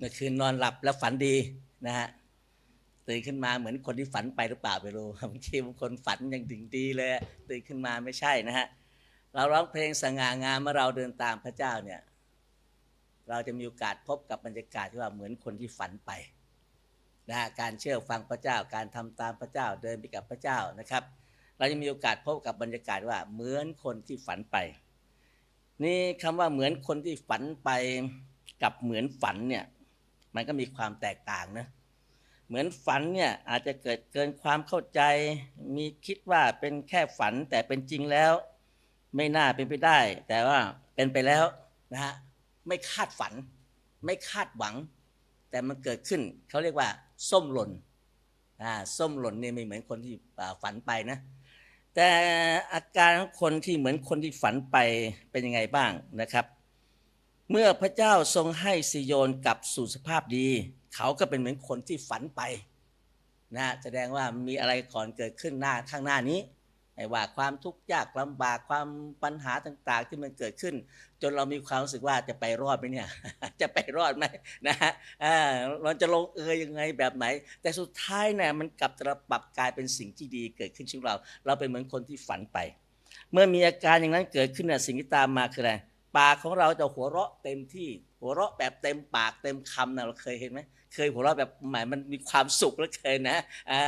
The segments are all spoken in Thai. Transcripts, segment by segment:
เมื่อคืนนอนหลับแล้วฝันดีนะฮะตื่นขึ้นมาเหมือนคนที่ฝันไปหรือเปล่าไม่รู้บางทีบางคนฝันอยังถึงดีเลยตื่นขึ้นมาไม่ใช่นะฮะเราร้องเพลงสง่างามเมื่อเราเดินตามพระเจ้าเนี่ย เราจะมีโอกาสพบกับบรรยากาศที่ว่าเหมือนคนที่ฝันไปนะฮะการเชื่อฟังพระเจ้าการทำตามพระเจ้าเดินไปกับพระเจ้านะครับ เราจะมีโอกาสพบกับบรรยากาศว่าเหมือนคนที่ฝันไป นี่คำว่าเหมือนคนที่ฝันไปกับเหมือนฝันเนี่ย มันก็มีความแตกต่างนะเหมือนฝันเนี่ยอาจจะเกิดเกินความเข้าใจ มีคิดว่าเป็นแค่ฝันแต่เป็นจริงแล้ว ไม่น่าเป็นไปได้ แต่ว่าเป็นไปแล้วนะฮะไม่คาดฝัน ไม่คาดหวัง แต่มันเกิดขึ้นเขาเรียกว่า ส้มหล่นอ่าส้มหล่นเนี่ยไม่เหมือนคนที่ฝันไปนะแต่อาการของคนที่เหมือนคนที่ฝันไปเป็นยังไงบ้างนะครับ เมื่อพระเจ้าทรงให้ซิโยนกลับสู่สภาพดี เขาก็เป็นเหมือนคนที่ฝันไปนะแสดงว่ามีอะไรก่อนเกิดขึ้นหน้าข้างหน้านี้ไม่ว่าความทุกข์ยากลำบากความปัญหาต่างๆ ที่มันเกิดขึ้น จนเรามีความรู้สึกว่าจะไปรอดไหมเนี่ย จะไปรอดไหมนะฮะเราจะลงเอยยังไงแบบไหน แต่สุดท้ายเนี่ยมันกลับจะปรับกลายเป็นสิ่งที่ดีเกิดขึ้นชีวิตเรา เราเป็นเหมือนคนที่ฝันไป เมื่อมีอาการอย่างนั้นเกิดขึ้นเนี่ยสิ่งที่ตามมาคืออะไร ปากของเราจะหัวเราะเต็มที่ หัวเราะแบบเต็มปากเต็มคำนะเราเคยเห็นไหมเคยหัวเราะแบบหมายมันมีความสุขแล้วเคยนะอ่า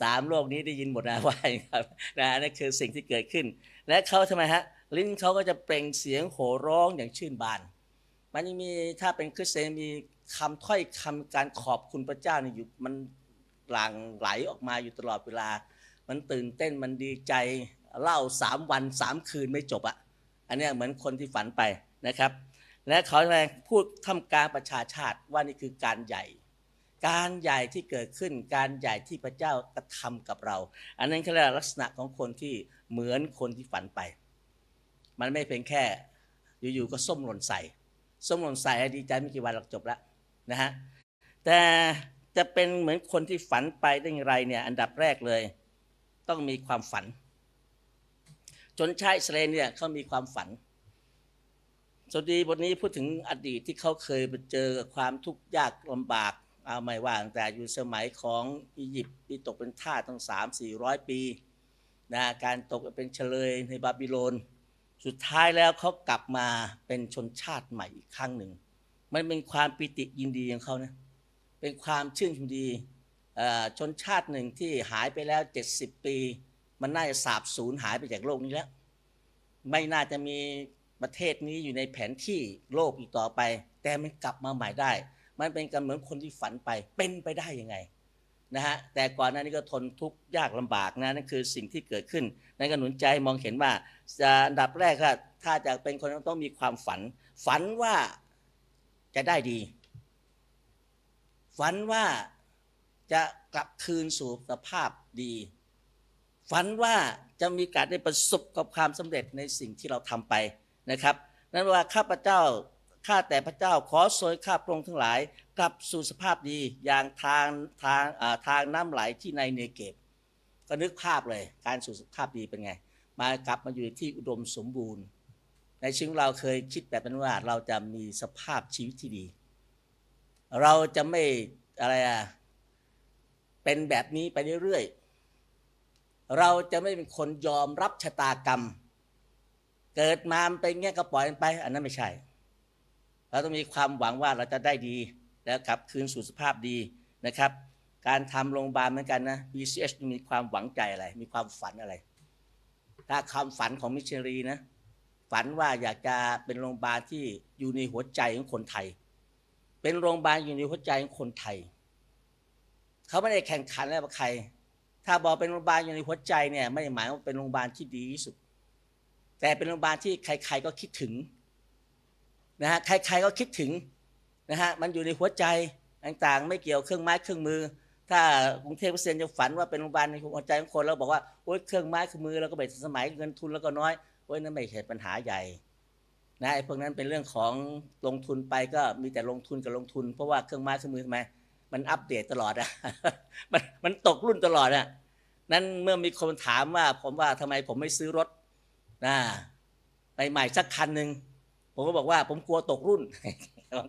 สามโลกนี้ได้ยินหมดนะว่ายครับนะนั่นคือสิ่งที่เกิดขึ้น และเขาทำไมฮะลิ้นเขาก็จะเปล่งเสียงโห่ร้องอย่างชื่นบาน มันยังมีถ้าเป็นคริสเตียนมีคำถ้อยคำการขอบคุณพระเจ้านี่อยู่มันหลั่งไหลออกมาอยู่ตลอดเวลา มันตื่นเต้นมันดีใจเล่าสามวันสามคืนไม่จบอะ อันนี้เหมือนคนที่ฝันไปนะครับ และเขาแรงพูดทำการประชาชาติว่านี่คือการใหญ่ การใหญ่ที่เกิดขึ้นการใหญ่ที่พระเจ้ากระทำกับเรา อันนั้นคือลักษณะของคนที่เหมือนคนที่ฝันไป มันไม่เพียงแค่อยู่ๆก็ส้มหล่นใส่ส้มหล่นใส่ดีใจไม่กี่วันหลักจบแล้วนะฮะแต่จะเป็นเหมือนคนที่ฝันไปได้อย่างไรเนี่ยอันดับแรกเลย ต้องมีความฝัน จนชาติอิสราเอลเนี่ยเขามีความฝันสวดีบทนี้พูดถึงอดีตที่เขาเคยไปเจอกับความทุกข์ยากลำบากเอาไม่ว่าตั้งแต่อยู่สมัยของอียิปต์ที่ตกเป็นทาสตั้งสามสี่ร้อยปีนะการตกเป็นเฉลยในบาบิโลน สุดท้ายแล้วเขากลับมาเป็นชนชาติใหม่อีกครั้งหนึ่ง มันเป็นความปิติยินดีของเขานะเป็นความชื่นชมดีชนชาติหนึ่งที่หายไปแล้ว 70 ปี มันน่าจะสาบสูญหายไปจากโลกนี้แล้ว ไม่น่าจะมีประเทศนี้อยู่ในแผนที่โลกอีกต่อไป แต่มันกลับมาใหม่ได้ มันเป็นกันเหมือนคนที่ฝันไปเป็นไปได้ยังไงนะฮะแต่ก่อนหน้านี้ก็ทนทุกข์ยากลำบากนะนั่นคือสิ่งที่เกิดขึ้นนั่นก็หนุนใจมองเห็นว่าอันดับแรกก็ถ้าจะเป็นคนต้องมีความฝัน ฝันว่าจะได้ดี ฝันว่าจะกลับคืนสู่สภาพดี ฝันว่าจะมีการได้ประสบกับความสำเร็จในสิ่งที่เราทำไปนะครับ นั้นว่าข้าพเจ้าข้าแต่พระเจ้าขอโวยข้าพระองค์ทั้งหลาย กลับสู่สภาพดีอย่างทางทางาทางน้ำไหลที่ในเนเกบก็นึกภาพเลยการสู่สภาพดีเป็นไง มากลับมาอยู่ที่อุดมสมบูรณ์ ในชีวิตเราเคยคิดแบบนั้นว่าเราจะมีสภาพชีวิตที่ดี เราจะไม่อะไรอะเป็นแบบนี้ไปเรื่อยๆ เราจะไม่เป็นคนยอมรับชะตากรรม เกิดมามเป็นเงี้ยก็ปล่อยมันไป อันนั้นไม่ใช่ เราต้องมีความหวังว่าเราจะได้ดีแล้วกลับคืนสู่สภาพดีนะครับ การทำโรงพยาบาลเหมือนกันนะ BCH มีความหวังใจอะไร มีความฝันอะไร ถ้าความฝันของมิชรีนะ ฝันว่าอยากจะเป็นโรงพยาบาลที่อยู่ในหัวใจของคนไทย เป็นโรงพยาบาลอยู่ในหัวใจของคนไทย เขาไม่ได้แข่งขันอะไรกับใคร ถ้าบอกเป็นโรงพยาบาลอยู่ในหัวใจเนี่ยไม่ได้หมายว่าเป็นโรงพยาบาลที่ดีที่สุด แต่เป็นโรงพยาบาลที่ใคร ๆก็คิดถึงนะฮะใครๆก็คิดถึงนะฮะมันอยู่ในหัวใจต่างๆ ไม่เกี่ยวเครื่องไม้เครื่องมือ ถ้ากรุงเทพเปอร์เซ็นต์จะฝันว่าเป็นโรงพยาบาลในหัวใจของคนแล้วบอกว่าโอ๊ยเครื่องไม้เครื่องมือแล้วก็ไปสมัยเงินทุนแล้วก็น้อยโอ๊ยนั่นไม่ใช่ปัญหาใหญ่นะไอ้พวกนั้นเป็นเรื่องของลงทุนไปก็มีแต่ลงทุนกับลงทุน เพราะว่าเครื่องไม้เครื่องมือทำไม มันอัปเดตตลอดอะมันมันตกรุ่นตลอดอะนั้นเมื่อมีคนถามว่า ผมว่าทำไมผมไม่ซื้อรถนะใหม่ๆสักคันหนึ่งผมก็บอกว่าผมกลัวตกรุ่น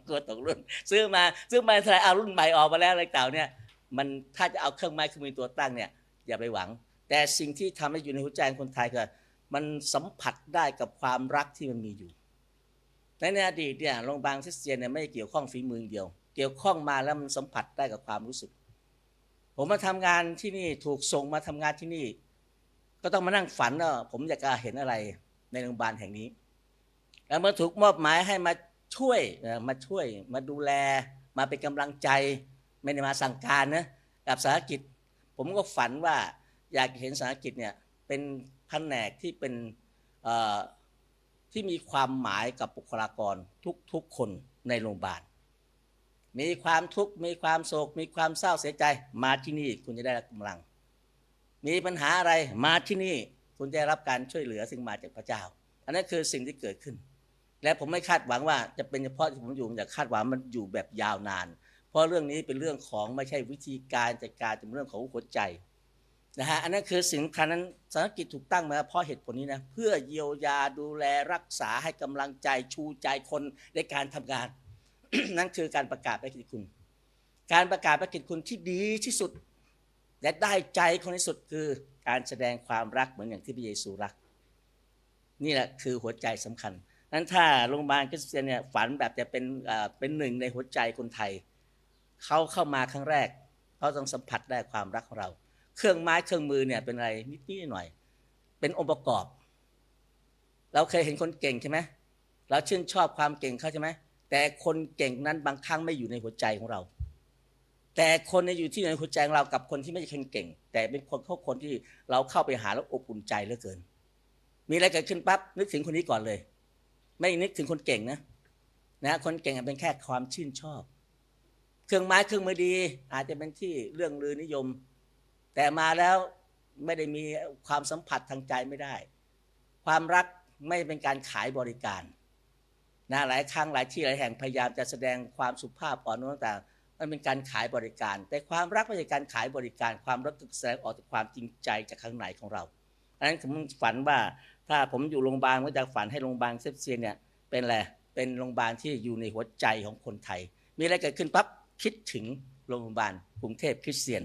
กลัวตกรุ่น ซื้อมาซื้อมาท่าไหร่เอารุ่นใหม่ออกมาแล้วอะไรต่างเนี่ย มันถ้าจะเอาเครื่องไม้เครื่องมือตัวตั้งเนี่ยอย่าไปหวัง แต่สิ่งที่ทำให้อยู่ในหัวใจของคนไทยคือมันสัมผัสได้กับความรักที่มันมีอยู่ในอดีตเนี่ยโรงพยาบาลคริสเตียนเนี่ยไม่เกี่ยวข้องฝีมืออย่างเดียว เกี่ยวข้องมาแล้วมันสัมผัสได้กับความรู้สึก ผมมาทำงานที่นี่ถูกส่งมาทำงานที่นี่ ก็ต้องมานั่งฝันว่าผมอยากจะเห็นอะไรในโรงพยาบาลแห่งนี้ แล้วเมื่อถูกมอบหมายให้มาช่วยมาช่วยมาดูแล มาเป็นกำลังใจ ไม่ได้มาสั่งการนะกับสาหกิจ ผมก็ฝันว่าอยากเห็นสาหกิจเนี่ยเป็นแผนกที่เป็นที่มีความหมายกับบุคลากรทุกๆคนในโรงพยาบาล มีความทุกข์มีความโศก มีความเศร้าเสียใจ มาที่นี่คุณจะได้รับกำลัง มีปัญหาอะไรมาที่นี่คุณจะได้รับการช่วยเหลือซึ่งมาจากพระเจ้า อันนั้นคือสิ่งที่เกิดขึ้น และผมไม่คาดหวังว่าจะเป็นเฉพาะที่ผมอยู่อยากคาดหวังมันอยู่แบบยาวนาน เพราะเรื่องนี้เป็นเรื่องของไม่ใช่วิธีการจัดการเป็นเรื่องของหัวใจนะฮะอันนั้นคือสิ่งคัญนั้นสารกิจถูกตั้งมาเพราะเหตุผลนี้นะเพื่อเยียวยาดูแลรักษาให้กำลังใจชูใจคนในการทำงาน นั่นคือการประกาศพระกิตติคุณ การประกาศพระกิตติคุณที่ดีที่สุด และได้ใจคนที่สุดคือการแสดงความรักเหมือนอย่างที่พระเยซูรัก นี่แหละคือหัวใจสำคัญนั้นถ้าโรงพยาบาลคริสเตียนเนี่ยฝันแบบจะเป็นเป็นหนึ่งในหัวใจคนไทยเขาเข้ามาครั้งแรกเขาต้องสัมผัสได้ความรักของเรา เครื่องไม้เครื่องมือเนี่ยเป็นอะไรนิดๆหน่อย เป็นองค์ประกอบ เราเคยเห็นคนเก่งใช่ไหมเราชื่นชอบความเก่งเขาใช่ไหม แต่คนเก่งนั้นบางครั้งไม่อยู่ในหัวใจของเรา แต่คนเนี่ยอยู่ที่ในหัวใจของเรากับคนที่ไม่ใช่คนเก่ง แต่เป็นคนเขาคนที่เราเข้าไปหาแล้วอบอุ่นใจเหลือเกิน มีอะไรเกิดขึ้นปั๊บนึกถึงคนนี้ก่อนเลย ไม่นึกถึงคนเก่งนะนะคนเก่งเป็นแค่ความชื่นชอบ เครื่องไม้เครื่องมือดี อาจจะเป็นที่เรื่องลือนิยม แต่มาแล้วไม่ได้มีความสัมผัสทางใจไม่ได้ ความรักไม่เป็นการขายบริการ นะหลายครั้งหลายที่หลายแห่งพยายามจะแสดงความสุภาพอ่อนโน้นต่างๆมันเป็นการขายบริการ แต่ความรักไม่ใช่การขายบริการความรักแสดงออกจากความจริงใจจากข้างในของเราอันนั้นผมฝันว่าถ้าผมอยู่โรงพยาบาลก็จะฝันให้โรงพยาบาลเซฟเซียนเนี่ยเป็นอะไรเป็นโรงพยาบาลที่อยู่ในหัวใจของคนไทย มีอะไรเกิดขึ้นปั๊บคิดถึงโรงพยาบาลกรุงเทพคริสเตียน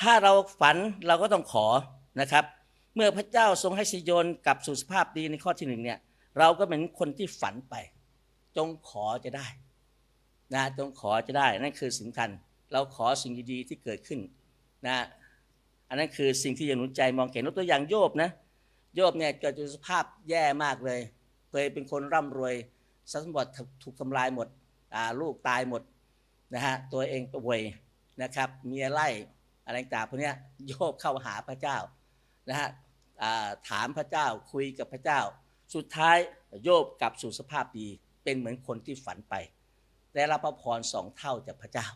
ถ้าเราฝันเราก็ต้องขอนะครับ เมื่อพระเจ้าทรงให้สิโยนกลับสู่สภาพดีในข้อที่หนึ่งเนี่ย เราก็เป็นคนที่ฝันไป จงขอจะได้นะจงขอจะได้นั่นคือสิ่งสำคัญ เราขอสิ่งดีๆที่เกิดขึ้นนะอันนั้นคือสิ่งที่จะหนุนใจมองเห็นตัวอย่างโยบนะโยบเนี่ยเกิดจากสภาพแย่มากเลย เคยเป็นคนร่ำรวยทรัพย์สมบัติถูกทำลายหมดลูกตายหมดนะฮะตัวเองป่วยนะครับเมียไล่อะไรต่างพวกนี้โยบเข้าหาพระเจ้านะฮะถามพระเจ้าคุยกับพระเจ้า สุดท้ายโยบกลับสู่สภาพดี เป็นเหมือนคนที่ฝันไป ได้รับพระพรสองเท่าจากพระเจ้า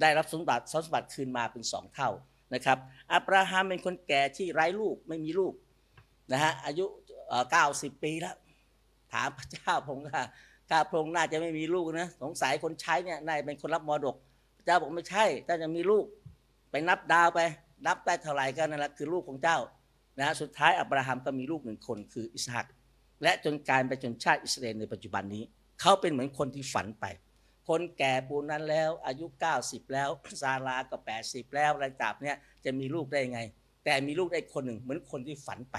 ได้รับสมบัติสมบัติคืนมาเป็นสองเท่านะครับอับราฮัมเป็นคนแก่ที่ไร้ลูกไม่มีลูกนะฮะอายุเก้าสิบปีแล้ว ถามพระเจ้าผมว่าข้าพระองค์น่าจะไม่มีลูกนะสงสัยคนใช้เนี่ยนายเป็นคนรับมรดก พระเจ้าบอกไม่ใช่ถ้าจะมีลูกไปนับดาวไป นับได้เท่าไหร่กันนั่นแหละคือลูกของเจ้านะฮะสุดท้ายอับราฮัมก็มีลูกหนึ่งคนคืออิสฮัก และจนกายไปจนชาติอิสราเอลในปัจจุบันนี้ เขาเป็นเหมือนคนที่ฝันไป คนแก่ปูนนั้นแล้ว อายุ 90 แล้วซาราก็ 80 แล้วอะไรต่างเนี่ยจะมีลูกได้ยังไง แต่มีลูกได้คนหนึ่งเหมือนคนที่ฝันไป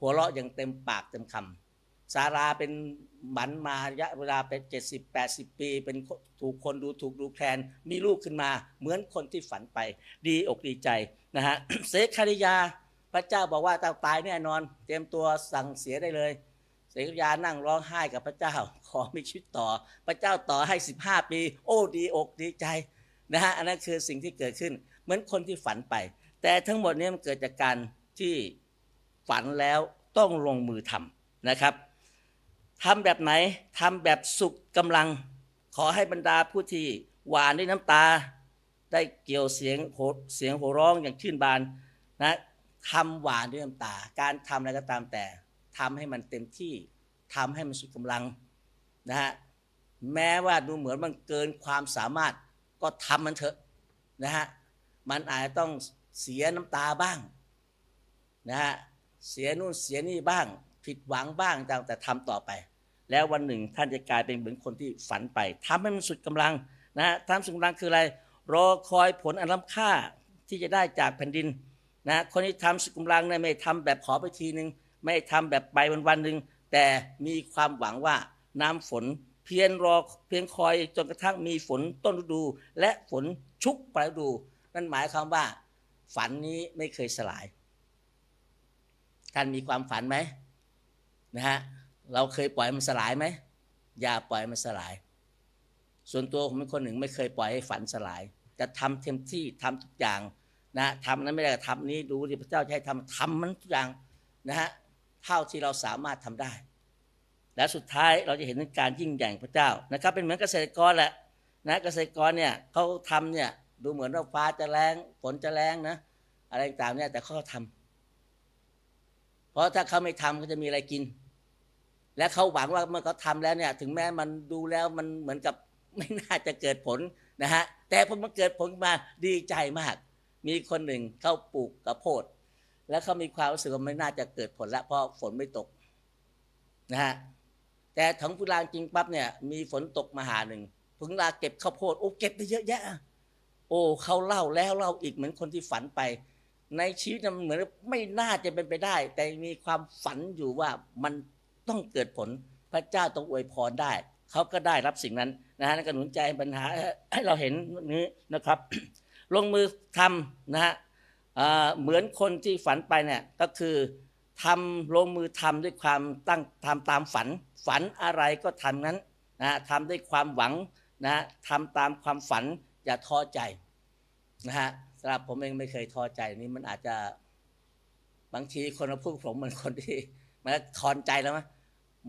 หัวเราะอย่างเต็มปากเต็มคำซาราเป็นหมันมาระยะเวลาเป็นเจ็ดสิบแปดสิบปี เป็นถูกคนดูถูกดูแคลนมีลูกขึ้นมา เหมือนคนที่ฝันไป ดีอกดีใจนะฮะเซคาริยา พระเจ้าบอกว่าต้องตายแน่นอน เตรียมตัวสั่งเสียได้เลย เสกยานั่งร้องไห้กับพระเจ้า ขอมีชีวิตต่อ พระเจ้าต่อให้ 15 ปี โอ้ดีอกดีใจนะฮะอันนั้นคือสิ่งที่เกิดขึ้น เหมือนคนที่ฝันไป แต่ทั้งหมดนี้มันเกิดจากการที่ฝันแล้วต้องลงมือทำนะครับทำแบบไหนทำแบบสุขกำลัง ขอให้บรรดาผู้ที่หวานด้วยน้ำตา ได้เกี่ยวเสียงโหเสียงโหร้องอย่างชื่นบานนะทำหวานด้วยน้ำตา การทำอะไรก็ตามแต่ ทำให้มันเต็มที่ทำให้มันสุดกำลังนะฮะแม้ว่าดูเหมือนมันเกินความสามารถก็ทำมันเถอะนะฮะมันอาจจะต้องเสียน้ำตาบ้างนะฮะเสียนู่นเสียนี่บ้าง ผิดหวังบ้างแต่ทำต่อไป แล้ววันหนึ่งท่านจะกลายเป็นเหมือนคนที่ฝันไปทำให้มันสุดกำลังนะฮะทำสุดกำลังคืออะไร รอคอยผลอันล้ำค่าที่จะได้จากแผ่นดินนะคนที่ทำสุดกำลังเนี่ยไม่ทำแบบขอไปทีหนึ่ง ไม่ทำแบบไปวันวันหนึ่งแต่มีความหวังว่าน้ำฝนเพียงรอเพียงคอยจนกระทั่งมีฝนต้นฤดู และฝนชุกปลายฤดู นั่นหมายความว่า ฝันนี้ไม่เคยสลายท่านมีความฝันไหมนะฮะเราเคยปล่อยมันสลายไหมอย่าปล่อยมันสลาย ส่วนตัวผมเป็นคนหนึ่งไม่เคยปล่อยให้ฝันสลาย จะทำเต็มที่ทำทุกอย่างนะทำนั้นไม่ได้ก็ทำนี้ดูที่พระเจ้าให้ทำทำมันทุกอย่างนะฮะ เท่าที่เราสามารถทำได้ และสุดท้ายเราจะเห็นการยิ่งใหญ่พระเจ้านะครับ เป็นเหมือนเกษตรกรแหละนะเกษตรกรเนี่ยเขาทำเนี่ยดูเหมือนว่าฟ้าจะแรงฝนจะแรงนะอะไรต่างเนี่ยแต่เขาก็ทำเพราะถ้าเขาไม่ทำเขาจะมีอะไรกิน และเขาหวังว่าเมื่อเขาทำแล้วเนี่ย ถึงแม้มันดูแล้วมันเหมือนกับไม่น่าจะเกิดผลนะฮะแต่พอมันเกิดผลมาดีใจมาก มีคนหนึ่งเขาปลูกกระโพด แล้วเขามีความรู้สึกว่าไม่น่าจะเกิดผลล้วเพราะฝนไม่ตกนะฮะแต่ถึงเวลาจริงปั๊บเนี่ย มีฝนตกมาหาหนึ่งถึงลาเก็บข้าวโพดโอ้เก็บได้เยอะแยะ โอ้เขาเล่าแล้วเล่าอีกเหมือนคนที่ฝันไป ในชีวิตมันเหมือนไม่น่าจะเป็นไปได้ แต่มีความฝันอยู่ว่ามันต้องเกิดผลพระเจ้าต้องอวยพรได้ เขาก็ได้รับสิ่งนั้นนะฮะนั่นก็หนุนใจปัญหาให้เราเห็นนี้นะครับ ลงมือทำนะฮะ เหมือนคนที่ฝันไปเนี่ยก็คือทำลงมือทำด้วยความตั้งทำตามฝัน ฝันอะไรก็ทำนั้นนะทำด้วยความหวังนะทำตามความฝันอย่าท้อใจนะฮะสำหรับผมเองไม่เคยท้อใจนี่มันอาจจะบางทีคนมาพูดผมเหมือนคนที่มันคอนใจแล้วมั้ย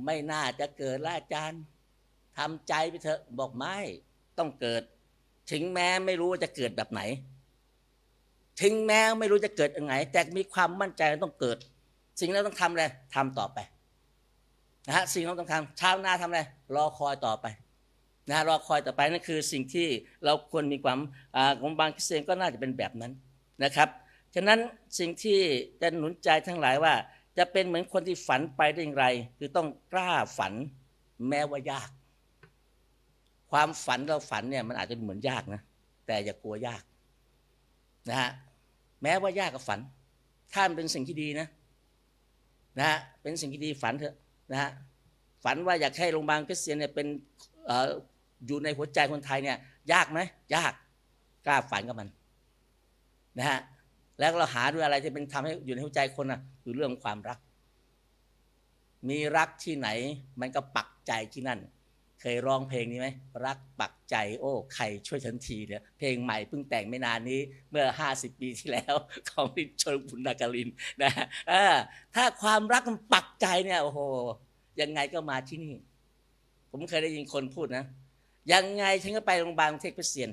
ไม่น่าจะเกิดละอาจารย์ทำใจไปเถอะบอกไม่ต้องเกิด ถึงแม้ไม่รู้ว่าจะเกิดแบบไหน ถึงแม้ไม่รู้จะเกิดยังไงแต่มีความมั่นใจต้องเกิด สิ่งเราต้องทำอะไรทำต่อไปนะฮะสิ่งที่เราต้องทำชาวนาทำอะไรรอคอยต่อไปนะฮะรอคอยต่อไปนั่นคือสิ่งที่เราควรมีความอ่าของบางคริสเตียนก็น่าจะเป็นแบบนั้นนะครับฉะนั้นสิ่งที่จะหนุนใจทั้งหลายว่า จะเป็นเหมือนคนที่ฝันไปได้อย่างไร คือต้องกล้าฝันแม้ว่ายาก ความฝันเราฝันเนี่ยมันอาจจะเหมือนยากนะแต่อย่ากลัวยากนะฮะ แม้ว่ายากกับฝัน ถ้ามันเป็นสิ่งที่ดีนะนะฮะเป็นสิ่งที่ดีฝันเถอะนะฮะฝันว่าอยากให้โรงพยาบาลคริสเตียนเนี่ยเป็นอออยู่ในหัวใจคนไทยเนี่ย ยากไหมยากกล้าฝันกับมันนะฮะแล้วเราหาด้วยอะไรที่เป็นทำให้อยู่ในหัวใจคนน่ะคือเรื่องความรัก มีรักที่ไหน มันก็ปักใจที่นั่น เคยร้องเพลงนี้ไหมรักปักใจโอ้ใครช่วยฉันทีเนี่ยเพลงใหม่เพิ่งแต่งไม่นานนี้เมื่อ 50 ปีที่แล้ว ของนิชนบุญนาการินนะถ้าความรักมันปักใจเนี่ยโอ้โหยังไงก็มาที่นี่ ผมเคยได้ยินคนพูดนะ ยังไงฉันก็ไปโรงพยาบาลกรุงเทพคริเตียน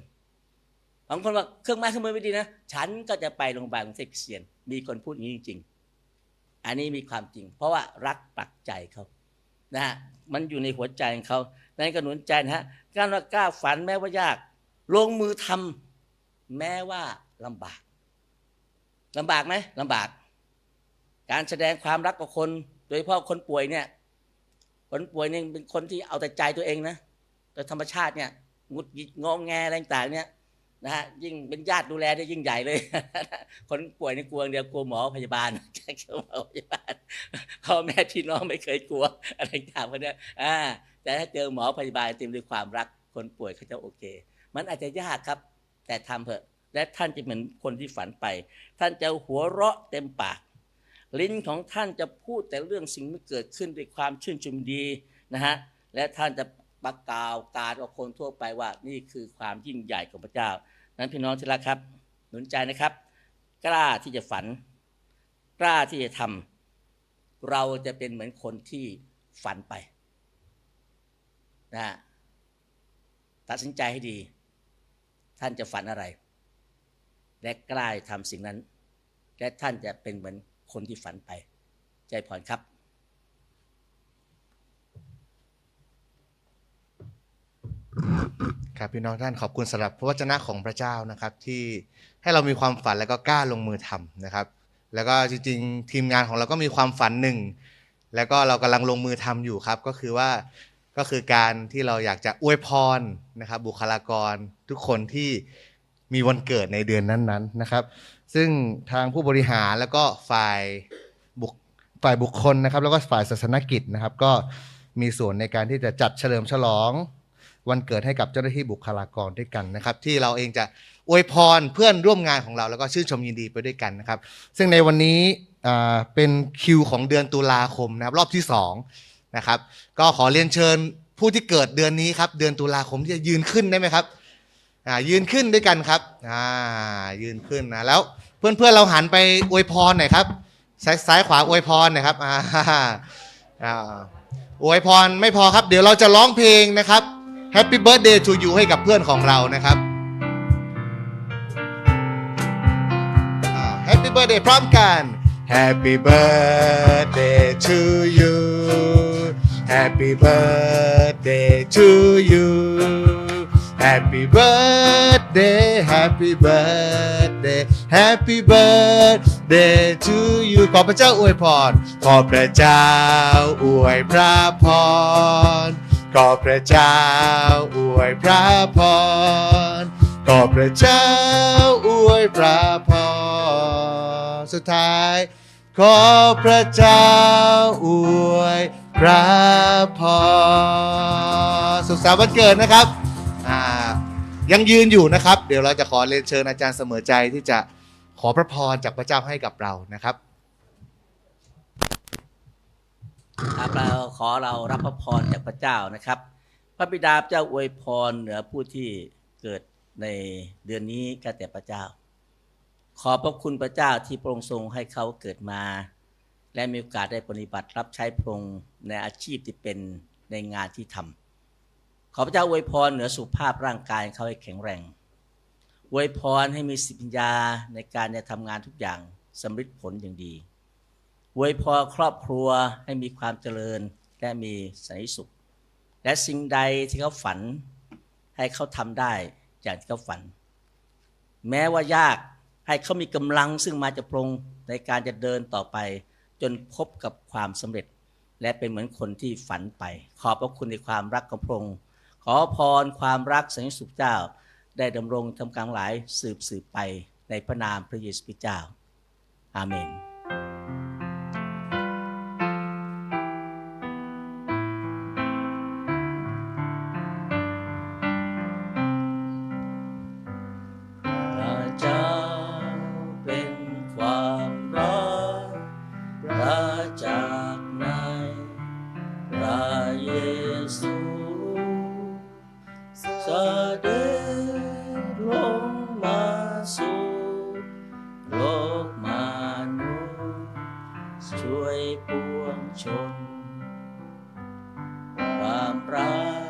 บางคนว่าเครื่องไม้เครื่องมือไม่ดีนะฉันก็จะไปโรงพยาบาลกรุงเทพคริเตียนมีคนพูดอย่างนี้จริง ๆ อันนี้มีความจริง เพราะว่ารักปักใจเขา นะฮะมันอยู่ในหัวใจของเขานั่นก็หนุนใจนะฮะการว่ากล้าฝันแม้ว่ายาก ลงมือทำแม้ว่าลำบากลำบากไหมลำบาก การแสดงความรักกับคน โดยเฉพาะคนป่วยเนี่ย คนป่วยเนี่ยเป็นคนที่เอาแต่ใจตัวเองนะโดยธรรมชาติเนี่ยหงุดหงิดงองแงอะไรต่างเนี่ย นะฮะยิ่งเป็นญาติดูแลได้ยิ่งใหญ่เลย คนป่วยในยกลัวเดียวกลัวหมอพยาบาลแค่กลัวหมอพยาบาลพ่อแม่พี่น้องไม่เคยกลัวอะไรต่างๆพวกเนี้ยอ่าแต่ถ้าเจอหมอพยาบาลเต็มด้วยความรักคนป่วยเขาจะโอเค มันอาจจะยากครับ แต่ทำเถอะ และท่านจะเหมือนคนที่ฝันไป ท่านจะหัวเราะเต็มปาก ลิ้นของท่านจะพูดแต่เรื่องสิ่งที่เกิดขึ้นด้วยความชื่นชมดีนะฮะและท่านจะ ประกาศการกับคนทั่วไปว่านี่คือความยิ่งใหญ่ของพระเจ้า นั้นพี่น้องที่รักครับ หนุนใจนะครับ กล้าที่จะฝัน กล้าที่จะทำเราจะเป็นเหมือนคนที่ฝันไปนะฮะตัดสินใจให้ดี ท่านจะฝันอะไร และกล้าทำสิ่งนั้น และท่านจะเป็นเหมือนคนที่ฝันไป ใจพรครับ ครับพี่น้องท่านขอบคุณสำหรับพระวจนะของพระเจ้านะครับ ที่ให้เรามีความฝันแล้วก็กล้าลงมือทำนะครับ แล้วก็จริงๆ ทีมงานของเราก็มีความฝันหนึ่งแล้วก็เรากำลังลงมือทำอยู่ครับ ก็คือว่าก็คือการที่เราอยากจะอวยพรนะครับ บุคลากรทุกคนที่มีวันเกิดในเดือนนั้นๆนะครับ ซึ่งทางผู้บริหารแล้วก็ฝ่ายบุคฝ่ายบุคคลนะครับ แล้วก็ฝ่ายศาสนกิจนะครับ ก็มีส่วนในการที่จะจัดเฉลิมฉลอง วันเกิดให้กับเจ้าหน้าที่บุคลากรด้วยกันนะครับ ที่เราเองจะอวยพรเพื่อนร่วมงานของเราแล้วก็ชื่นชมยินดีไปด้วยกันนะครับ ซึ่งในวันนี้เป็นคิวของเดือนตุลาคมนะครับรอบที่สองนะครับก็ขอเรียนเชิญผู้ที่เกิดเดือนนี้ครับเดือนตุลาคมที่จะยืนขึ้นได้ไหมครับอ่ายืนขึ้นด้วยกันครับอ่ายืนขึ้นนะแล้วเพื่อนๆเราหันไปอวยพรหน่อยครับซ้ายซ้ายขวาอวยพรหน่อยครับอ่าอ่าอวยพรไม่พอครับ เดี๋ยวเราจะร้องเพลงนะครับ Happy Birthday to you ให้กับเพื่อนของเรานะครับอ่า Happy Birthday พร้อมกัน Happy Birthday to you Happy Birthday to you Happy Birthday Happy Birthday Happy Birthday to you ขอพระเจ้าอวยพร ขอพระเจ้าอวยพระพร ขอพระเจ้าอวยพระพรขอพระเจ้าอวยพระพร สุดท้าย ขอพระเจ้าอวยพระพร สุขสันต์วันเกิดนะครับอ่ายังยืนอยู่นะครับ เดี๋ยวเราจะขอเรียนเชิญอาจารย์เสมอใจที่จะขอพระพรจากพระเจ้าให้กับเรานะครับ ครับเราขอเรารับพระพรจากพระเจ้านะครับ พระบิดาเจ้าอวยพรเหนือผู้ที่เกิดในเดือนนี้ก็แต่พระเจ้า ขอพระคุณพระเจ้าที่พระองค์ทรงให้เขาเกิดมา และมีโอกาสได้ปฏิบัติรับใช้พระองค์ในอาชีพที่เป็นในงานที่ทำขอพระเจ้าอวยพรเหนือสุขภาพร่างกายเขาให้แข็งแรงอวยพรให้มีสติปัญญาในการจะทำงานทุกอย่างสำเร็จผลอย่างดี อวยพรครอบครัวให้มีความเจริญและมีสันติสุข และสิ่งใดที่เขาฝันให้เขาทำได้อย่างที่เขาฝัน แม้ว่ายากให้เขามีกำลังซึ่งมาจากพรงในการจะเดินต่อไป จนพบกับความสำเร็จ และเป็นเหมือนคนที่ฝันไป ขอบพระคุณในความรักของพระองค์ขอพรความรักสันติสุขเจ้า ได้ดำรงทำกลางหลายสืบสืบไปในพระนามพระเยซูคริสต์เจ้า อาเมน ปวงชน ความรัก